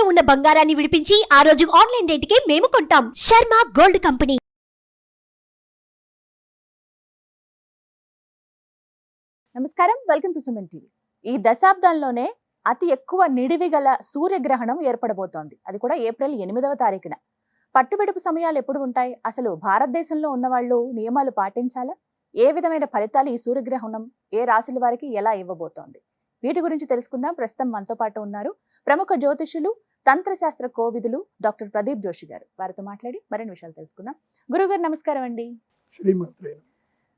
తాకట్టులో ఉన్న బంగారాన్ని విడిపించి ఆ రోజు ఆన్లైన్ రేటుకే మేము కొంటాం. Sharma gold company. నమస్కారం. Welcome to Suman TV. ఈ దశాబ్దంలోనే అతి ఎక్కువ నిడివి గల సూర్యగ్రహణం ఏర్పడబోతోంది. అది కూడా ఏప్రిల్ ఎనిమిదవ తారీఖున. పట్టుబిడుపు సమయాలు ఎప్పుడు ఉంటాయి? అసలు భారతదేశంలో ఉన్న వాళ్ళు నియమాలు పాటించాలా? ఏ విధమైన ఫలితాలు ఈ సూర్యగ్రహణం ఏ రాశుల వారికి ఎలా ఇవ్వబోతోంది? వీటి గురించి తెలుసుకుందాం. ప్రస్తుతం మనతో పాటు ఉన్నారు ప్రముఖ జ్యోతిషులు తంత్రశాస్త్ర కోవిదులు డాక్టర్ ప్రదీప్ జోషి గారు. వారితో మాట్లాడి మరిన్ని విషయాలు తెలుసుకుందాం. గురుగారు నమస్కారం అండి.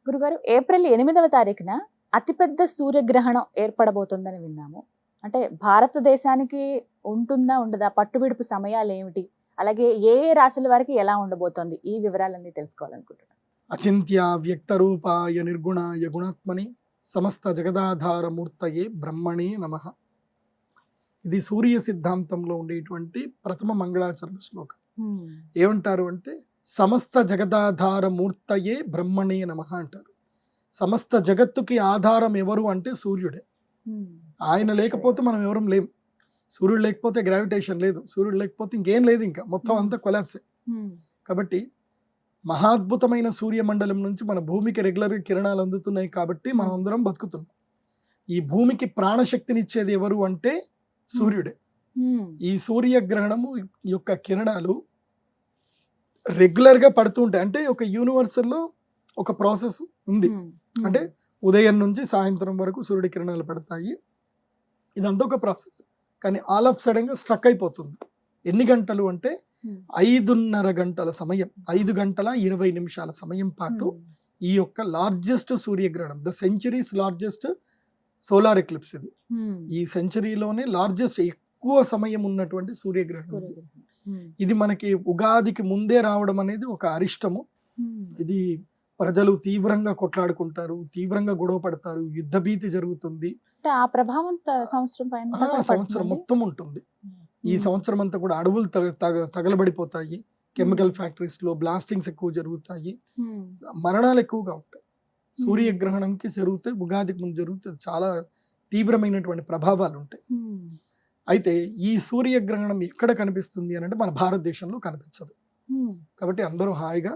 గురుగారు ఏప్రిల్ ఎనిమిదవ తారీఖున అతిపెద్ద సూర్యగ్రహణం ఏర్పడబోతుందని విన్నాము. అంటే భారతదేశానికి ఉంటుందా ఉండదా పట్టుబిడుపు సమయాలు ఏమిటి? అలాగే ఏ ఏ రాశుల వారికి ఎలా ఉండబోతోంది? ఈ వివరాలన్నీ తెలుసుకోవాలనుకుంటున్నాను అచింత్య వ్యక్తరూపాయ నిర్గుణాయ గుణాత్మని సమస్త జగదాధార మూర్తయే బ్రహ్మణే నమ. ఇది సూర్య సిద్ధాంతంలో ఉండేటువంటి ప్రథమ మంగళాచరణ శ్లోకం. ఏమంటారు అంటే సమస్త జగదాధార మూర్తయే బ్రహ్మణే నమ అంటారు. సమస్త జగత్తుకి ఆధారం ఎవరు అంటే సూర్యుడే. ఆయన లేకపోతే మనం ఎవరం లేం. సూర్యుడు లేకపోతే గ్రావిటేషన్ లేదు. సూర్యుడు లేకపోతే ఇంకేం లేదు ఇంకా. మొత్తం అంతా కొలాప్సే. కాబట్టి మహాద్భుతమైన సూర్యమండలం నుంచి మన భూమికి రెగ్యులర్ కిరణాలు అందుతున్నాయి కాబట్టి మనం అందరం బతుకుతున్నాం. ఈ భూమికి ప్రాణశక్తినిచ్చేది ఎవరు అంటే సూర్యుడే. ఈ సూర్యగ్రహణము యొక్క కిరణాలు రెగ్యులర్గా పడుతూ ఉంటాయి. అంటే ఒక యూనివర్సల్లో ఒక ప్రాసెస్ ఉంది. అంటే ఉదయం నుంచి సాయంత్రం వరకు సూర్యుడి కిరణాలు పడతాయి. ఇదంతా ఒక ప్రాసెస్. కానీ ఆల్ ఆఫ్ సడన్గా స్ట్రక్ అయిపోతుంది. ఎన్ని గంటలు అంటే. ఐదున్నర గంటల సమయం. ఐదు గంటల ఇరవై నిమిషాల సమయం పాటు ఈ యొక్క లార్జెస్ట్ సూర్యగ్రహణం the centuries largest solar eclipse ఇది. ఈ సెంచరీలోనే లార్జెస్ట్ ఎక్కువ సమయం ఉన్నటువంటి సూర్యగ్రహణం ఇది. మనకి ఉగాదికి ముందే రావడం అనేది ఒక అరిష్టము. ఇది ప్రజలు తీవ్రంగా కొట్లాడుకుంటారు తీవ్రంగా గొడవ పడతారు యుద్ధ భీతి జరుగుతుంది. ఆ ప్రభావం సంవత్సరం మొత్తం ఉంటుంది. ఈ సంవత్సరం అంతా కూడా అడవులు తగ తగ- తగలబడిపోతాయి. కెమికల్ ఫ్యాక్టరీస్లో బ్లాస్టింగ్స్ ఎక్కువ జరుగుతాయి. మరణాలు ఎక్కువగా ఉంటాయి. సూర్యగ్రహణంకి జరిగితే ఉగాదికి ముందు జరుగుతుంది చాలా తీవ్రమైనటువంటి ప్రభావాలు ఉంటాయి. అయితే ఈ సూర్యగ్రహణం ఎక్కడ కనిపిస్తుంది అని అంటే మన భారతదేశంలో కనిపించదు. కాబట్టి అందరూ హాయిగా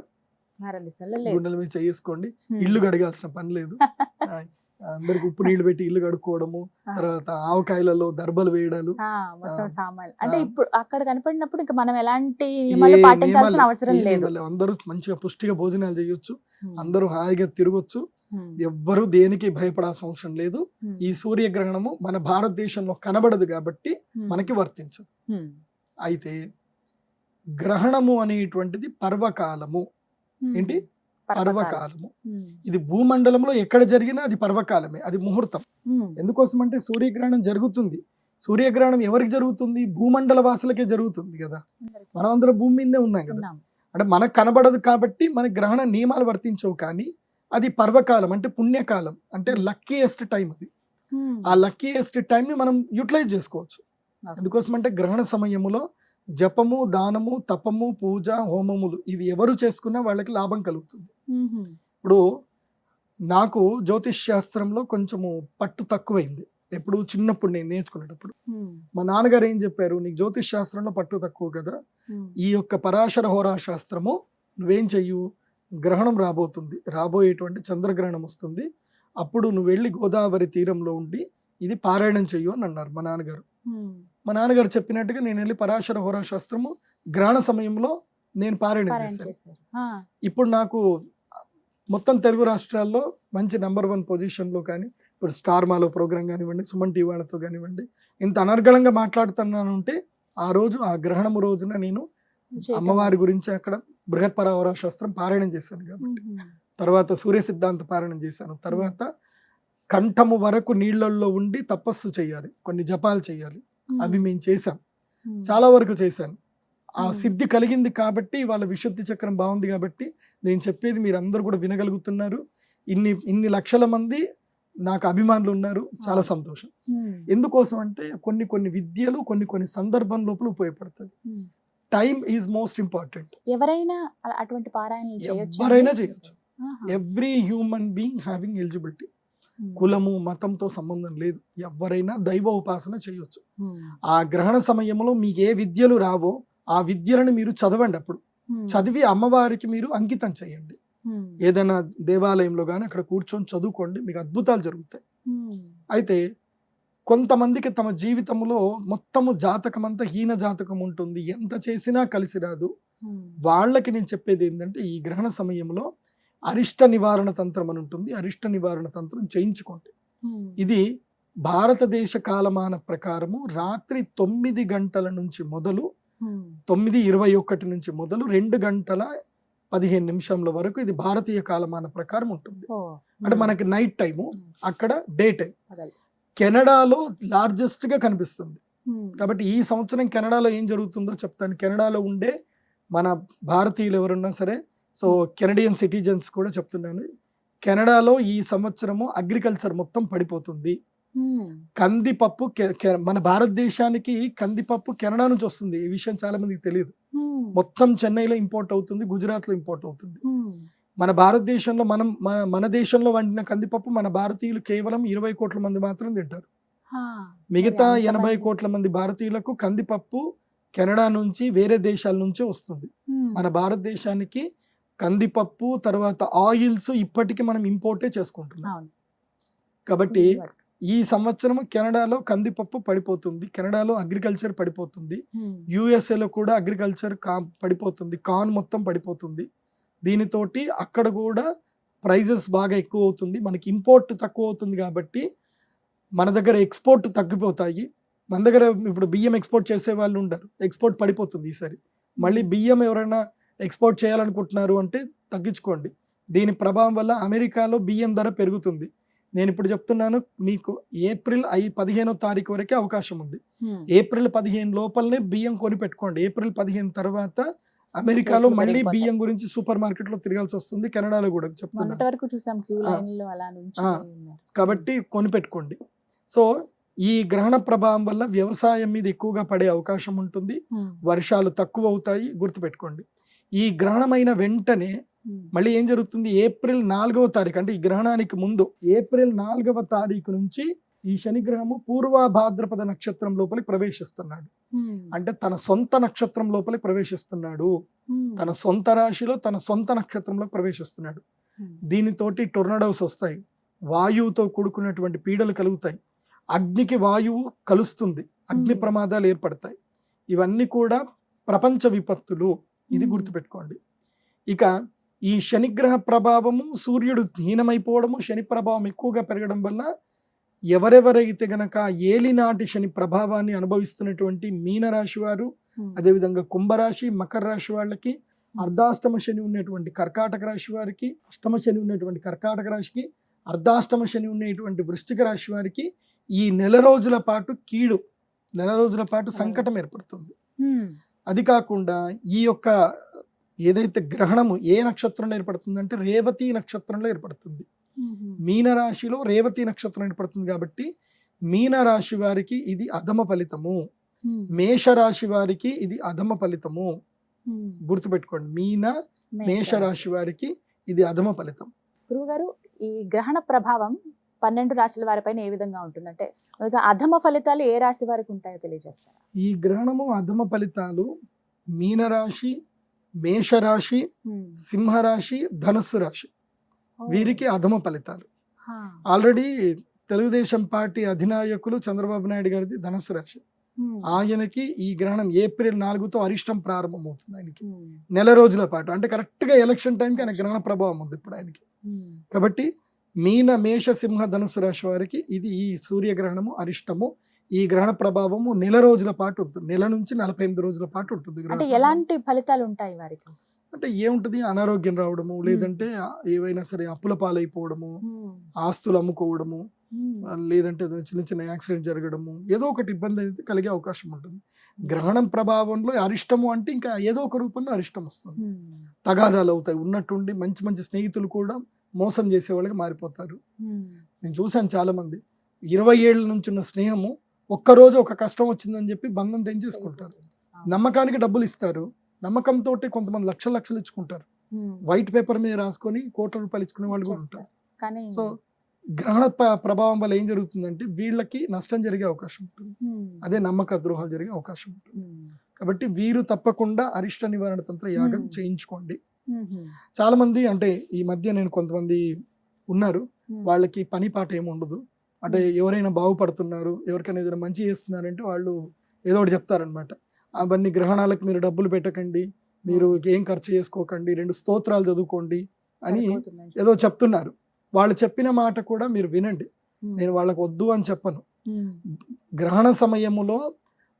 గుండెల మీద చేసుకోండి. ఇల్లు కడగాల్సిన పని లేదు. అందరికి ఉప్పు నీళ్ళు పెట్టి ఇల్లు కడుక్కోవడము. తర్వాత ఆవకాయలలో దర్బలు వేయడాలు మొత్తం. సామాన్లు అంటే. ఇప్పుడు అక్కడ కనపడినప్పుడు ఇంకా మనం ఎలాంటి పాటించాల్సిన అవసరం లేదు. అందరూ మంచిగా పుష్టిగా భోజనాలు చేయొచ్చు. అందరూ హాయిగా తిరగొచ్చు. ఎవ్వరూ దేనికి భయపడాల్సిన అవసరం లేదు. ఈ సూర్యగ్రహణము మన భారతదేశంలో కనబడదు కాబట్టి. మనకి వర్తించదు. అయితే గ్రహణము అనేటువంటిది పర్వకాలము. ఏంటి. పర్వకాలము. ఇది భూమండలంలో ఎక్కడ జరిగినా అది పర్వకాలమే అది ముహూర్తం. ఎందుకోసం అంటే సూర్యగ్రహణం జరుగుతుంది. సూర్యగ్రహణం ఎవరికి జరుగుతుంది? భూమండల వాసులకే జరుగుతుంది కదా. మనం అందరం భూమి మీదే ఉన్నాం కదా. అంటే మనకు కనబడదు కాబట్టి మన గ్రహణ నియమాలు వర్తించవు కానీ అది పర్వకాలం అంటే పుణ్యకాలం అంటే లక్కీయెస్ట్ టైం అది. ఆ లక్కీయెస్ట్ టైంని మనం యూటిలైజ్ చేసుకోవచ్చు. ఎందుకోసం అంటే గ్రహణ సమయములో జపము దానము తపము పూజ హోమములు ఇవి ఎవరు చేసుకున్నా వాళ్ళకి లాభం కలుగుతుంది. ఇప్పుడు నాకు జ్యోతిష్ శాస్త్రంలో కొంచెము పట్టు తక్కువైంది. ఎప్పుడు చిన్నప్పుడు నేను నేర్చుకునేటప్పుడు. మా నాన్నగారు ఏం చెప్పారు? నీకు జ్యోతిష్ శాస్త్రంలో పట్టు తక్కువ కదా. ఈ యొక్క పరాశర హోరా శాస్త్రము నువ్వేం చెయ్యు? గ్రహణం రాబోతుంది. రాబోయేటువంటి చంద్రగ్రహణం వస్తుంది. అప్పుడు నువ్వు వెళ్ళి గోదావరి తీరంలో ఉండి ఇది పారాయణం చెయ్యు అని అన్నారు మా నాన్నగారు. మా నాన్నగారు చెప్పినట్టుగా నేను వెళ్ళి పరాశర హోరా శాస్త్రము గ్రహణ సమయంలో నేను పారాయణం చేశాను. ఇప్పుడు నాకు మొత్తం తెలుగు రాష్ట్రాల్లో మంచి నెంబర్ వన్ పొజిషన్లో కానీ ఇప్పుడు స్టార్ మాలో ప్రోగ్రామ్ కానివ్వండి సుమన్ టీ వాళ్ళతో కానివ్వండి ఇంత అనర్గళంగా మాట్లాడుతున్నాను అంటే ఆ రోజు ఆ గ్రహణము రోజున నేను. అమ్మవారి గురించి అక్కడ బృహత్ పరావర శాస్త్రం పారాయణం చేశాను కాబట్టి. తర్వాత సూర్య సిద్ధాంత పారాయణం చేశాను తర్వాత కంఠము వరకు నీళ్ళల్లో ఉండి తపస్సు చేయాలి కొన్ని జపాలు చేయాలి. అవి మేము చేశాం Hmm. చాలా వరకు చేశాను ఆ. సిద్ధి కలిగింది కాబట్టి వాళ్ళ విశుద్ధి చక్రం బాగుంది కాబట్టి నేను చెప్పేది మీరు అందరూ కూడా వినగలుగుతున్నారు ఇన్ని ఇన్ని లక్షల మంది నాకు అభిమానులు ఉన్నారు చాలా. సంతోషం. ఎందుకోసం అంటే కొన్ని కొన్ని విద్యలు కొన్ని కొన్ని సందర్భం లోపల ఉపయోగపడతాయి Hmm. Time is most important ఎవరైనా అటువంటి ఎవరైనా చేయొచ్చు. Every human being having eligibility. కులము మతంతో సంబంధం లేదు ఎవరైనా దైవ ఉపాసన చేయొచ్చు ఉమ్. ఆ గ్రహణ సమయంలో మీకు ఏ విద్యలు రావో ఆ విద్యలను మీరు చదవండి అప్పుడు ఉమ్. చదివి అమ్మవారికి మీరు అంకితం చేయండి. ఏదైనా దేవాలయంలో కానీ అక్కడ కూర్చొని చదువుకోండి మీకు అద్భుతాలు జరుగుతాయి. అయితే కొంతమందికి తమ జీవితంలో మొత్తము జాతకం అంతా హీన జాతకం ఉంటుంది ఎంత చేసినా కలిసి రాదు. వాళ్ళకి నేను చెప్పేది ఏంటంటే ఈ గ్రహణ సమయంలో అరిష్ట నివారణ తంత్రం అని ఉంటుంది అరిష్ట నివారణ తంత్రం చేయించుకోండి. ఇది భారతదేశ కాలమాన ప్రకారము రాత్రి తొమ్మిది గంటల నుంచి మొదలు. తొమ్మిది ఇరవై ఒకటి నుంచి మొదలు రెండు గంటల పదిహేను నిమిషంల వరకు ఇది భారతీయ కాలమాన ప్రకారం ఉంటుంది. అంటే. మనకి నైట్ టైము. అక్కడ డే టైం. కెనడాలో లార్జెస్ట్గా కనిపిస్తుంది. కాబట్టి ఈ సంవత్సరం కెనడాలో ఏం జరుగుతుందో చెప్తాను కెనడాలో ఉండే మన భారతీయులు ఎవరున్నా సరే సో కెనడియన్ సిటిజన్స్ కూడా చెప్తున్నాను కెనడాలో ఈ సంవత్సరము అగ్రికల్చర్ మొత్తం పడిపోతుంది. కందిపప్పు మన భారతదేశానికి కందిపప్పు కెనడా నుంచి వస్తుంది ఈ విషయం చాలా మందికి తెలియదు. మొత్తం చెన్నైలో ఇంపోర్ట్ అవుతుంది గుజరాత్లో ఇంపోర్ట్ అవుతుంది. మన భారతదేశంలో మనం మన దేశంలో వండిన కందిపప్పు మన భారతీయులు కేవలం ఇరవై కోట్ల మంది మాత్రం తింటారు. మిగతా ఎనభై కోట్ల మంది భారతీయులకు కందిపప్పు కెనడా నుంచి వేరే దేశాల నుంచే వస్తుంది. మన భారతదేశానికి కందిపప్పు తర్వాత ఆయిల్స్ ఇప్పటికీ మనం ఇంపోర్టే చేసుకుంటున్నాం. కాబట్టి. ఈ సంవత్సరం కెనడాలో కందిపప్పు పడిపోతుంది. కెనడాలో అగ్రికల్చర్ పడిపోతుంది. యుఎస్ఏలో కూడా అగ్రికల్చర్ కా పడిపోతుంది. కాన్ మొత్తం పడిపోతుంది. దీనితోటి అక్కడ కూడా ప్రైజెస్ బాగా ఎక్కువ అవుతుంది. మనకి ఇంపోర్ట్ తక్కువ అవుతుంది కాబట్టి మన దగ్గర ఎక్స్పోర్ట్ తగ్గిపోతాయి. మన దగ్గర ఇప్పుడు బియ్యం ఎక్స్పోర్ట్ చేసే వాళ్ళు ఉండరు. ఎక్స్పోర్ట్ పడిపోతుంది ఈసారి. మళ్ళీ బియ్యం ఎవరైనా ఎక్స్పోర్ట్ చేయాలనుకుంటున్నారు అంటే తగ్గించుకోండి. దీని ప్రభావం వల్ల అమెరికాలో బియ్యం ధర పెరుగుతుంది. నేను ఇప్పుడు చెప్తున్నాను మీకు ఏప్రిల్ ఐ పదిహేనో తారీఖు వరకే అవకాశం ఉంది. ఏప్రిల్ పదిహేను లోపలనే బియ్యం కొని పెట్టుకోండి. ఏప్రిల్ పదిహేను తర్వాత అమెరికాలో మళ్ళీ. బియ్యం గురించి సూపర్ మార్కెట్లో తిరగాల్సి వస్తుంది. కెనడాలో కూడా చెప్తున్నాను. కాబట్టి కొని పెట్టుకోండి. సో ఈ గ్రహణ ప్రభావం వల్ల వ్యవసాయం మీద ఎక్కువగా పడే అవకాశం ఉంటుంది. వర్షాలు తక్కువ అవుతాయి గుర్తుపెట్టుకోండి. ఈ గ్రహణమైన వెంటనే. మళ్ళీ ఏం జరుగుతుంది ఏప్రిల్ నాలుగవ తారీఖు అంటే ఈ గ్రహణానికి ముందు ఏప్రిల్ నాలుగవ తారీఖు నుంచి ఈ శనిగ్రహము పూర్వ భాద్రపద నక్షత్రం లోపలికి ప్రవేశిస్తున్నాడు. అంటే తన సొంత నక్షత్రం లోపలికి ప్రవేశిస్తున్నాడు. తన సొంత రాశిలో తన సొంత నక్షత్రంలో ప్రవేశిస్తున్నాడు. దీనితోటి టొర్నడోస్ వస్తాయి వాయువుతో కూడుకున్నటువంటి పీడలు కలుగుతాయి అగ్నికి వాయువు కలుస్తుంది అగ్ని. ప్రమాదాలు ఏర్పడతాయి ఇవన్నీ కూడా ప్రపంచ విపత్తులు ఇది. గుర్తుపెట్టుకోండి ఇక ఈ శనిగ్రహ ప్రభావము సూర్యుడు హీనమైపోవడము శని ప్రభావం ఎక్కువగా పెరగడం వల్ల ఎవరెవరైతే గనక ఏలినాటి శని ప్రభావాన్ని అనుభవిస్తున్నటువంటి మీనరాశి వారు. అదేవిధంగా కుంభరాశి మకర రాశి వాళ్ళకి అర్ధాష్టమ శని ఉన్నటువంటి కర్కాటక రాశి వారికి అష్టమ శని ఉన్నటువంటి కర్కాటక రాశికి అర్ధాష్టమ శని ఉన్నటువంటి వృశ్చిక రాశి వారికి ఈ నెల రోజుల పాటు కీడు నెల రోజుల పాటు సంకటం ఏర్పడుతుంది. అది కాకుండా ఈ యొక్క ఏదైతే గ్రహణము ఏ నక్షత్రంలో ఏర్పడుతుంది అంటే రేవతి నక్షత్రంలో ఏర్పడుతుంది. మీనరాశిలో రేవతి నక్షత్రం ఏర్పడుతుంది కాబట్టి మీనరాశి వారికి ఇది అధమ ఫలితము. మేషరాశి వారికి ఇది అధమ ఫలితము. గుర్తుపెట్టుకోండి మీన మేషరాశి వారికి ఇది అధమ ఫలితం గురువు గారు ఈ గ్రహణ ప్రభావం పన్నెండు రాశుల వారిపైన ఏ విధంగా ఉంటుందంటే అధమ ఫలితాలు ఏ రాశి వారికి ఉంటాయో తెలియజేస్తారా ఈ గ్రహణము అధమ ఫలితాలు మీనరాశి మేషరాశి. సింహరాశి ధనుస్సు రాశి. వీరికి అధమ ఫలితాలు. ఆల్రెడీ తెలుగుదేశం పార్టీ అధినాయకులు చంద్రబాబు నాయుడు గారిది ధనుస్సు రాశి. ఆయనకి ఈ గ్రహణం ఏప్రిల్ నాలుగుతో అరిష్టం ప్రారంభమవుతుంది ఆయనకి. నెల రోజుల పాటు అంటే కరెక్ట్గా ఎలక్షన్ టైంకి ఆయన గ్రహణ ప్రభావం ఉంది ఇప్పుడు ఆయనకి. కాబట్టి మీన మేష సింహ ధనుసు రాశి వారికి ఇది ఈ సూర్యగ్రహణము అరిష్టము ఈ గ్రహణ ప్రభావము నెల రోజుల పాటు ఉంటుంది నెల నుంచి నలభై ఎనిమిది రోజుల పాటు ఉంటుంది అంటే. ఎలాంటి ఫలితాలు ఉంటాయి వారికి అంటే ఏముంటది అనారోగ్యం రావడము లేదంటే ఏవైనా సరే అప్పుల పాలైపోవడము. ఆస్తులు అమ్ముకోవడము. లేదంటే చిన్న చిన్న యాక్సిడెంట్ జరగడము ఏదో ఒకటి ఇబ్బంది అయితే కలిగే అవకాశం ఉంటుంది గ్రహణం ప్రభావంలో అరిష్టము అంటే ఇంకా ఏదో ఒక రూపంలో అరిష్టం వస్తుంది. తగాదాలు అవుతాయి ఉన్నట్టుండి మంచి మంచి స్నేహితులు కూడా మోసం చేసే వాళ్ళకి మారిపోతారు. నేను చూశాను చాలా మంది ఇరవై ఏళ్ళ నుంచి ఉన్న స్నేహము ఒక్కరోజు ఒక కష్టం వచ్చిందని చెప్పి బంధం తెంచేసుకుంటారు. నమ్మకానికి డబ్బులు ఇస్తారు. నమ్మకంతో కొంతమంది లక్షల లక్షలు ఇచ్చుకుంటారు. వైట్ పేపర్ మీద రాసుకొని కోట్ల రూపాయలు ఇచ్చుకునే వాళ్ళు కూడా ఉంటారు. సో గ్రహణ ప్రభావం వల్ల ఏం జరుగుతుందంటే వీళ్ళకి నష్టం జరిగే అవకాశం ఉంటుంది. అదే నమ్మక ద్రోహాలు జరిగే అవకాశం ఉంటుంది. కాబట్టి వీరు తప్పకుండా అరిష్ట నివారణ తంత్ర యాగం. చేయించుకోండి. చాలా మంది అంటే ఈ మధ్య నేను కొంతమంది ఉన్నారు వాళ్ళకి పని పాట ఏమి ఉండదు. అంటే ఎవరైనా బాగుపడుతున్నారు ఎవరికైనా ఏదైనా మంచి చేస్తున్నారంటే వాళ్ళు ఏదో ఒకటి చెప్తారనమాట అవన్నీ గ్రహణాలకు మీరు డబ్బులు పెట్టకండి మీరు ఏం ఖర్చు చేసుకోకండి రెండు స్తోత్రాలు చదువుకోండి అని ఏదో చెప్తున్నారు. వాళ్ళు చెప్పిన మాట కూడా మీరు వినండి. నేను వాళ్ళకి వద్దు అని చెప్పను. గ్రహణ సమయములో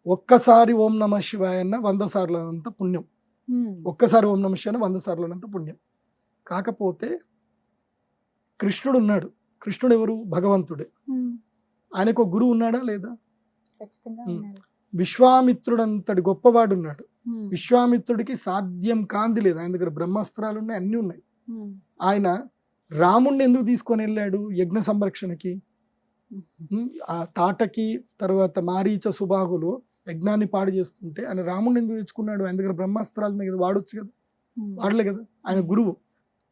ఒక్కసారి ఓం నమ శివాయ అన్న వంద సార్లు అంత పుణ్యం. ఒక్కసారి ఓం నమ వంద సార్లు అన్నంత పుణ్యం. కాకపోతే కృష్ణుడు ఉన్నాడు. కృష్ణుడు ఎవరు? భగవంతుడే. ఆయనకు ఒక గురువు ఉన్నాడా లేదా. విశ్వామిత్రుడంతటి గొప్పవాడు ఉన్నాడు. విశ్వామిత్రుడికి సాధ్యం కాంతి లేదు. ఆయన దగ్గర బ్రహ్మాస్త్రాలు ఉన్నాయి అన్నీ ఉన్నాయి. ఆయన రాముణ్ణి ఎందుకు తీసుకొని వెళ్ళాడు యజ్ఞ సంరక్షణకి? ఆ తాటకి తర్వాత మారీచ సుబాహులు యజ్ఞాన్ని పాడు చేస్తుంటే ఆయన రాముణ్ణి ఎందుకు తెచ్చుకున్నాడు? ఆయన దగ్గర బ్రహ్మాస్త్రాలు ఉన్నాయి కదా వాడొచ్చు కదా. వాడలే కదా ఆయన గురువు.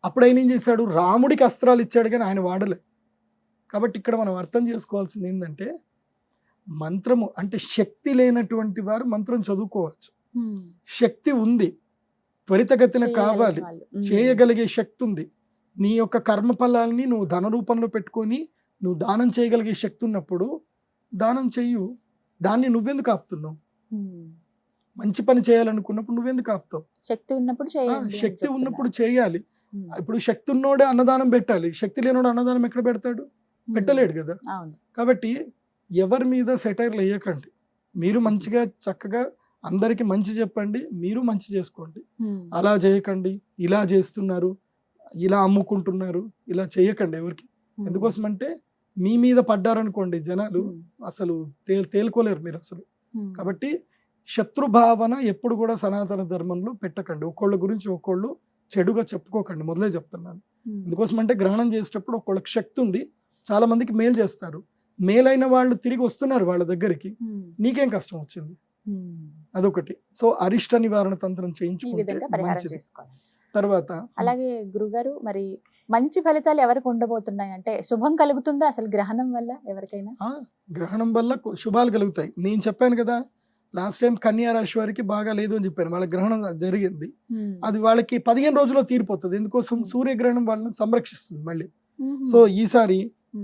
అప్పుడు ఆయన ఏం చేశాడు? రాముడికి అస్త్రాలు ఇచ్చాడు కానీ ఆయన వాడలే. కాబట్టి ఇక్కడ మనం అర్థం చేసుకోవాల్సింది ఏంటంటే మంత్రము అంటే శక్తి లేనటువంటి వారు మంత్రం చదువుకోవచ్చు. శక్తి ఉంది. త్వరితగతిన కావాలి. చేయగలిగే శక్తి ఉంది. నీ యొక్క కర్మ ఫలాల్ని నువ్వు ధన రూపంలో పెట్టుకొని నువ్వు దానం చేయగలిగే శక్తి ఉన్నప్పుడు దానం చెయ్యు. దాన్ని నువ్వెందుకు ఆపుతున్నావు? మంచి పని చేయాలనుకున్నప్పుడు నువ్వెందుకు ఆపుతావు? శక్తి ఉన్నప్పుడు శక్తి. ఉన్నప్పుడు చేయాలి. ఇప్పుడు శక్తి ఉన్నోడే అన్నదానం పెట్టాలి. శక్తి లేనోడు అన్నదానం ఎక్కడ పెడతాడు? పెట్టలేడు కదా. కాబట్టి ఎవరి మీద సెటైర్లు వేయకండి. మీరు మంచిగా చక్కగా అందరికి మంచి చెప్పండి. మీరు మంచి చేసుకోండి. అలా చేయకండి. ఇలా చేస్తున్నారు. ఇలా అమ్ముకుంటున్నారు. ఇలా చేయకండి ఎవరికి. ఎందుకోసం అంటే మీ మీద పడ్డారనుకోండి జనాలు అసలు తే తేలుకోలేరు మీరు అసలు. కాబట్టి శత్రుభావన ఎప్పుడు కూడా సనాతన ధర్మంలో పెట్టకండి. ఒక్కోళ్ళ గురించి ఒక్కోళ్ళు చెడుగా చెప్పుకోకండి. మొదలే చెప్తున్నాను. ఎందుకోసం అంటే గ్రహణం చేసేటప్పుడు ఒక్కొక్కళ్ళకి శక్తి ఉంది. చాలా మందికి మేలు చేస్తారు. మేలైన వాళ్ళు తిరిగి వస్తున్నారు వాళ్ళ దగ్గరికి. నీకేం కష్టం వచ్చింది. అదొకటి. సో అరిష్ట నివారణ తంత్రం చేయించుకుంటే మంచిది. తర్వాత అలాగే గురుగారు మరి మంచి ఫలితాలు ఎవరికి ఉండబోతున్నాయి? అంటే శుభం కలుగుతుందా అసలు గ్రహణం వల్ల ఎవరికైనా? గ్రహణం వల్ల శుభాలు కలుగుతాయి. నేను చెప్పాను కదా లాస్ట్ టైం కన్యా రాశి వారికి బాగా లేదు అని చెప్పాను. వాళ్ళ గ్రహణం జరిగింది. అది వాళ్ళకి పదిహేను రోజుల్లో తీరిపోతుంది. ఎందుకోసం. సూర్యగ్రహణం వాళ్ళని సంరక్షిస్తుంది మళ్ళీ. సో ఈసారి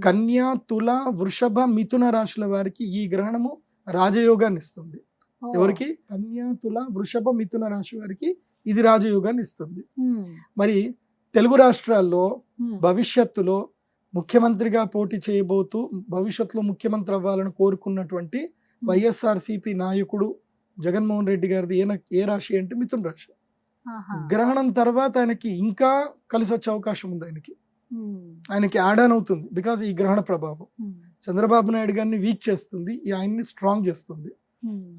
కన్యా తుల వృషభ మిథున రాశుల వారికి ఈ గ్రహణము రాజయోగాన్ని ఇస్తుంది. ఎవరికి? కన్యా తుల వృషభ మిథున రాశి వారికి ఇది రాజయోగాన్ని ఇస్తుంది. మరి తెలుగు రాష్ట్రాల్లో భవిష్యత్తులో ముఖ్యమంత్రిగా పోటీ చేయబోతూ భవిష్యత్తులో ముఖ్యమంత్రి అవ్వాలని కోరుకున్నటువంటి వైఎస్ఆర్సిపి నాయకుడు జగన్మోహన్ రెడ్డి గారిది ఏ ఏ రాశి అంటే మిథున రాశి. గ్రహణం తర్వాత ఆయనకి ఇంకా కలిసి వచ్చే అవకాశం ఉంది ఆయనకి. ఆయనకి యాడ్ ఆన్ అవుతుంది బికాజ్ ఈ గ్రహణ ప్రభావం. చంద్రబాబు నాయుడు గారిని వీక్ చేస్తుంది ఈ ఆయన్ని స్ట్రాంగ్ చేస్తుంది.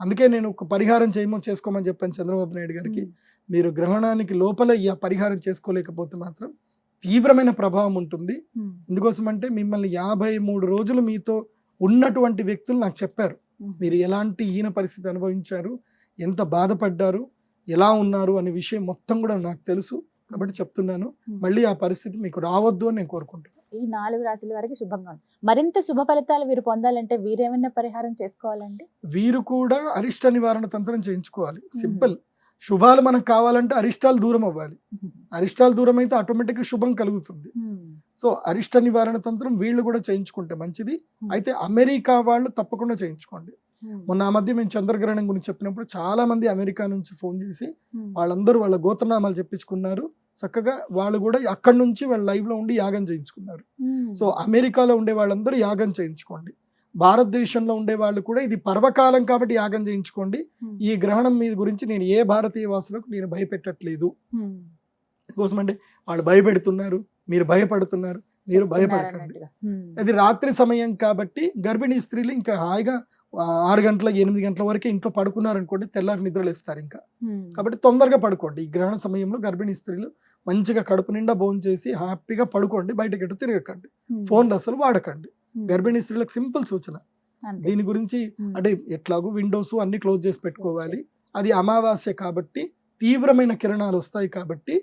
అందుకే నేను ఒక పరిహారం చేయమో చేసుకోమని చెప్పాను చంద్రబాబు నాయుడు గారికి. మీరు గ్రహణానికి లోపల ఈ పరిహారం చేసుకోలేకపోతే మాత్రం తీవ్రమైన ప్రభావం ఉంటుంది. ఎందుకోసం అంటే మిమ్మల్ని యాభై మూడు రోజులు మీతో ఉన్నటువంటి వ్యక్తులు నాకు చెప్పారు. ఉమ్, మీరు ఎలాంటి హీన పరిస్థితి అనుభవించారు? ఎంత బాధపడ్డారు? ఎలా ఉన్నారు? అనే విషయం మొత్తం కూడా నాకు తెలుసు. కాబట్టి చెప్తున్నాను. ఉమ్. మళ్ళీ ఆ పరిస్థితి మీకు రావద్దు అని నేను కోరుకుంటున్నాను. ఈ నాలుగు రాశుల వరకు శుభంగా ఉంది. మరింత శుభ ఫలితాలు వీరు పొందాలంటే వీరేమైనా పరిహారం చేసుకోవాలండి? వీరు కూడా అరిష్ట నివారణ తంత్రం చేయించుకోవాలి. సింపుల్. శుభాలు మనకు కావాలంటే అరిష్టాలు దూరం అవ్వాలి. అరిష్టాలు దూరం అయితే ఆటోమేటిక్గా శుభం కలుగుతుంది. ఉమ్, సో అరిష్ట నివారణ తంత్రం వీళ్ళు కూడా చేయించుకుంటే మంచిది. అయితే అమెరికా వాళ్ళు తప్పకుండా చేయించుకోండి. ఉమ్, మొన్న ఆ మధ్య మేము చంద్రగ్రహణం గురించి చెప్పినప్పుడు చాలా మంది అమెరికా నుంచి ఫోన్ చేసి వాళ్ళందరూ వాళ్ళ గోత్రనామాలు చెప్పించుకున్నారు. చక్కగా వాళ్ళు కూడా అక్కడి నుంచి వాళ్ళ లైవ్లో ఉండి యాగం చేయించుకున్నారు. సో అమెరికాలో ఉండే వాళ్ళందరూ యాగం చేయించుకోండి. భారతదేశంలో ఉండే వాళ్ళు కూడా ఇది పర్వకాలం కాబట్టి యాగం చేయించుకోండి. ఈ గ్రహణం మీద గురించి నేను ఏ భారతీయ వాసులకు నేను భయపెట్టట్లేదు. కోసం అంటే వాళ్ళు భయపెడుతున్నారు మీరు భయపడుతున్నారు మీరు భయపడకండి. అది రాత్రి సమయం కాబట్టి గర్భిణీ స్త్రీలు ఇంకా హాయిగా ఆరు గంటల ఎనిమిది గంటల వరకే ఇంట్లో పడుకున్నారనుకోండి తెల్లారి నిద్రలు ఇస్తారు ఇంకా. కాబట్టి తొందరగా పడుకోండి. ఈ గ్రహణ సమయంలో గర్భిణీ స్త్రీలు మంచిగా కడుపు నిండా భోజనం చేసి హ్యాపీగా పడుకోండి బయటకి ఎటు తిరగకండి ఫోన్లు అసలు వాడకండి. గర్భిణీ స్త్రీలకు సింపుల్ సూచన. దీని గురించి ఉమ్, అంటే ఎట్లాగో విండోస్ అన్ని క్లోజ్ చేసి పెట్టుకోవాలి. అది అమావాస్య కాబట్టి తీవ్రమైన కిరణాలు వస్తాయి కాబట్టి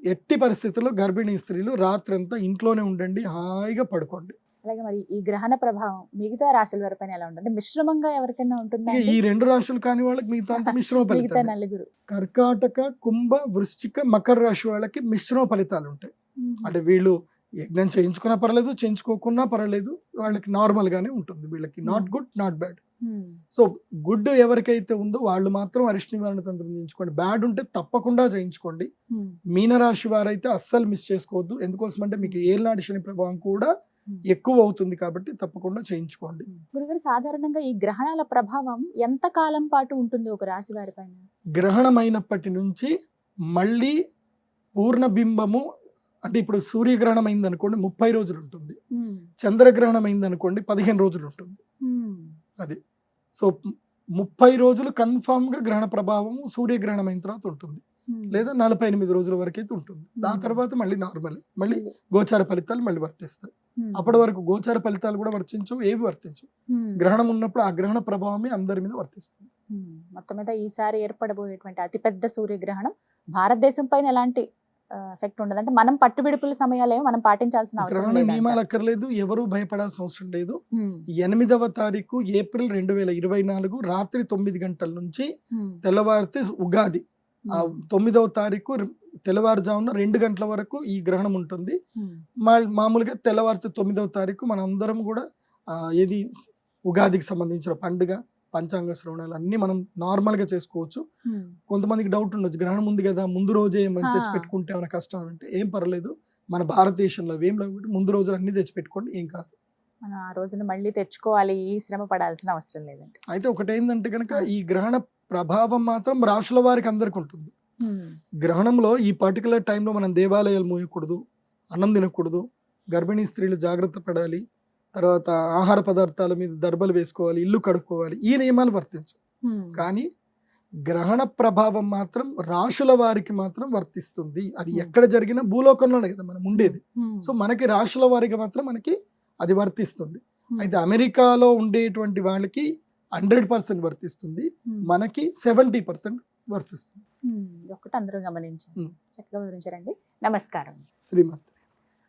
ఎట్టి పరిస్థితుల్లో గర్భిణీ స్త్రీలు రాత్రంతా ఇంట్లోనే ఉండండి హాయిగా పడుకోండి. అలాగే మరి ఈ గ్రహణ ప్రభావం మిగతా రాశుల వారిపైన ఎలా ఉంటుంది? మిశ్రమంగా ఎవరికైనా ఉంటుందా? ఈ రెండు రాశులు కాని వాళ్ళకి మిగతా మిశ్రమ మిగతా ఫలితాలు. నలుగురు. కర్కాటక కుంభ వృశ్చిక మకర రాశి వాళ్ళకి మిశ్రమ ఫలితాలు ఉంటాయి. అంటే వీళ్ళు యజ్ఞం చేయించుకున్నా పర్లేదు చేయించుకోకున్నా పర్లేదు వాళ్ళకి నార్మల్ గానే ఉంటుంది. వీళ్ళకి not good not bad so good ఎవరికైతే ఉందో వాళ్ళు మాత్రం అరిష్ట నివారణ తంత్రం చేయించుకోండి. బ్యాడ్ ఉంటే తప్పకుండా చేయించుకోండి. ఉమ్, మీనరాశి వారైతే అస్సలు మిస్ చేసుకోవద్దు. ఎందుకోసం అంటే మీకు ఏళ్ళనాటి శని ప్రభావం కూడా ఎక్కువ అవుతుంది కాబట్టి తప్పకుండా చేయించుకోండి. గురుగారు సాధారణంగా ఈ గ్రహణాల ప్రభావం ఎంత కాలం పాటు ఉంటుంది ఒక రాశి వారిపైన గ్రహణమైనప్పటి నుంచి మళ్ళీ పూర్ణబింబము అంటే ఇప్పుడు సూర్యగ్రహణం అయింది అనుకోండి ముప్పై రోజులు ఉంటుంది చంద్రగ్రహణం అయింది అనుకోండి పదిహేను రోజులు ఉంటుంది ఉమ్, సో ముప్పై రోజులు కన్ఫామ్గా గ్రహణ ప్రభావం సూర్యగ్రహణం అయిన తర్వాత ఉంటుంది. లేదా నలభై ఎనిమిది రోజుల వరకు అయితే ఉంటుంది దాని. తర్వాత మళ్ళీ నార్మల్. మళ్ళీ గోచార ఫలితాలు మళ్ళీ వర్తిస్తాయి. అప్పటి వరకు గోచార ఫలితాలు కూడా వర్తించవు ఏవి వర్తించవు. గ్రహణం ఉన్నప్పుడు ఆ గ్రహణ ప్రభావమే అందరి మీద వర్తిస్తుంది. మొత్తం మీద ఈసారి ఏర్పడబోయేటువంటి అతిపెద్ద సూర్యగ్రహణం భారతదేశం పైన ఎలాంటి ఎఫెక్ట్ ఉండదు. అంటే మనం పట్టుబిడుపుల సమయాలేమో మనం పాటించాల్సిన అవసరం. నియమాలు అక్కర్లేదు ఎవరు భయపడాల్సిన అవసరం లేదు. ఎనిమిదవ తారీఖు ఏప్రిల్ రెండు వేల ఇరవై నాలుగు రాత్రి తొమ్మిది గంటల నుంచి తెల్లవారితే ఉగాది. తొమ్మిదవ తారీఖు తెల్లవారుజామున రెండు గంటల వరకు ఈ గ్రహణం ఉంటుంది. మా- మామూలుగా తెల్లవారితే తొమ్మిదవ తారీఖు మన అందరం కూడా ఏది ఉగాదికి సంబంధించిన పండుగ పంచాంగ శ్రవణాలు అన్ని మనం నార్మల్గా చేసుకోవచ్చు. కొంతమందికి డౌట్ ఉండొచ్చు. గ్రహణం ఉంది కదా ముందు రోజే ఏమైనా. తెచ్చి పెట్టుకుంటే ఏమైనా కష్టం అంటే ఏం పర్లేదు. మన భారతదేశంలో ఏం లేవు. ముందు రోజులు అన్ని తెచ్చి పెట్టుకోండి ఏం కాదు. మనం ఆ రోజున మళ్ళీ తెచ్చుకోవాలి ఈ శ్రమ పడాల్సిన అవసరం లేదండి. అయితే ఒకటి ఏంటంటే కనుక. ఈ గ్రహణ ప్రభావం మాత్రం రాశుల వారికి అందరికి ఉంటుంది. గ్రహణంలో ఈ పర్టికులర్ టైంలో మనం దేవాలయాలు మోయకూడదు అన్నం తినకూడదు గర్భిణీ స్త్రీలు జాగ్రత్త పడాలి తర్వాత ఆహార పదార్థాల మీద దర్బలు వేసుకోవాలి ఇల్లు కడుక్కోవాలి ఈ నియమాలు వర్తించవు. ఉమ్, కానీ గ్రహణ ప్రభావం మాత్రం రాశుల వారికి మాత్రం వర్తిస్తుంది. అది. ఎక్కడ జరిగినా భూలోకంలోనే కదా మనం ఉండేది. సో మనకి రాశుల వారికి మాత్రం మనకి అది వర్తిస్తుంది. అయితే అమెరికాలో ఉండేటువంటి వాళ్ళకి హండ్రెడ్ పర్సెంట్ వర్తిస్తుంది. మనకి సెవెంటీ పర్సెంట్ వర్తిస్తుంది. ఒకటి అందరూ గమనించండి ఉమ్. చక్కగా వివరించారండి. నమస్కారం. శ్రీమంత్